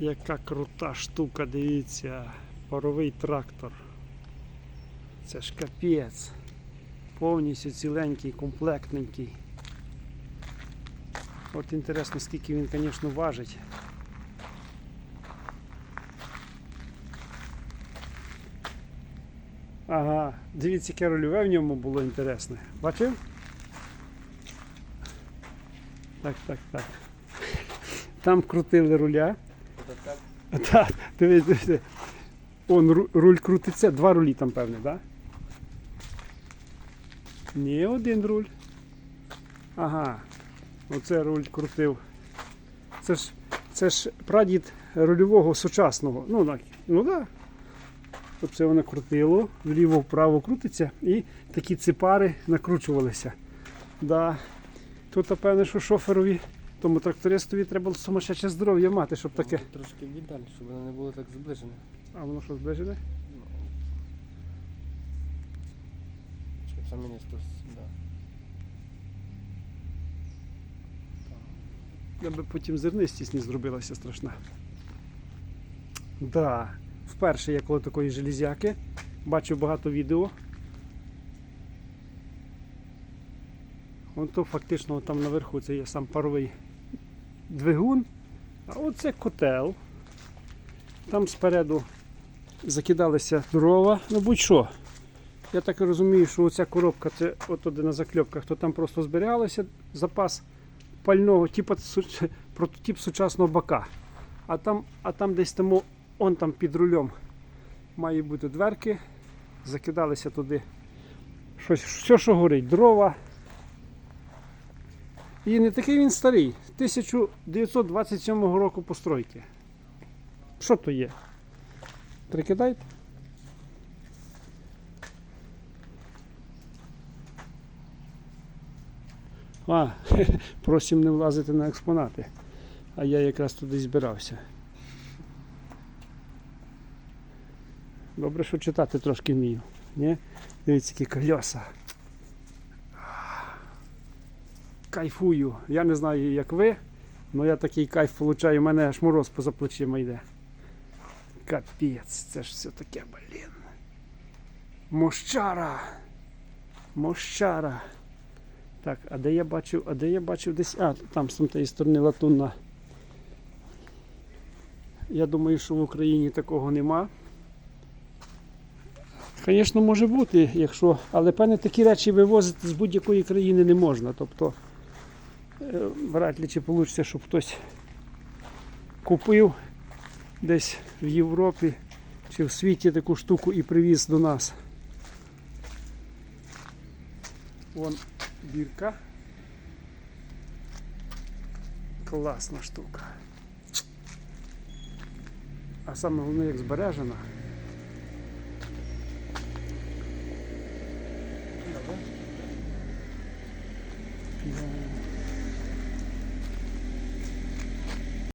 Яка крута штука, дивіться. Паровий трактор. Це ж капець. Повністю ціленький, комплектненький. От інтересно, скільки він, звісно, важить. Ага, дивіться, яке рульове в ньому було інтересне. Бачив? Так, так, так. Там крутили руля. Так, дивись, дивись. Он руль крутиться, два рулі там, певне, так? Да? Ні, один руль. Ага. Оце руль крутив. Це ж, це ж прадід рульового сучасного. Ну, так, ну. Да. Оце воно крутило, вліво-вправо крутиться і такі ципари накручувалися. Да. Тут, напевне, що шоферові, тому трактористові треба сумасшедше здоров'я мати, щоб таке. Трошки віддаль, щоб воно не було так зближене. А воно що зближене? Ну. Щоб саме не стос, да. Я би потім зернистість не зробилася страшна. Да. Вперше я коло такої железяки. Бачив багато відео. Вон то фактично там наверху це є сам паровий двигун. А оце котел. Там спереду закидалися дрова, ну будь-що. Я так розумію, що оця коробка це от туди на закльопках, то там просто зберігалося запас пального, типу прототип сучасного бака. А там, а там десь тому, он там під рулем має бути дверки, закидалися туди щось, все, що горить, дрова. І не такий він старий, 1927 року постройки. Що то є? Прикидайте. А, просим не влазити на експонати. А я якраз туди збирався. Добре, що читати трошки вмію. Ні? Дивіться, які колеса. Кайфую. Я не знаю, як ви, але я такий кайф получаю. У мене аж мороз поза плечима йде. Капець, це ж все таке, блін. Мощара. Мощара. Так, а де я бачив, а де я бачив десь. А, там з тієї сторони латунна. Я думаю, що в Україні такого нема. Звісно, може бути, якщо. Але певне такі речі вивозити з будь-якої країни не можна. Тобто вряд ли чи вийде, щоб хтось купив десь в Європі чи в світі таку штуку і привіз до нас. Вон бірка. Класна штука. А саме головне, як збережена.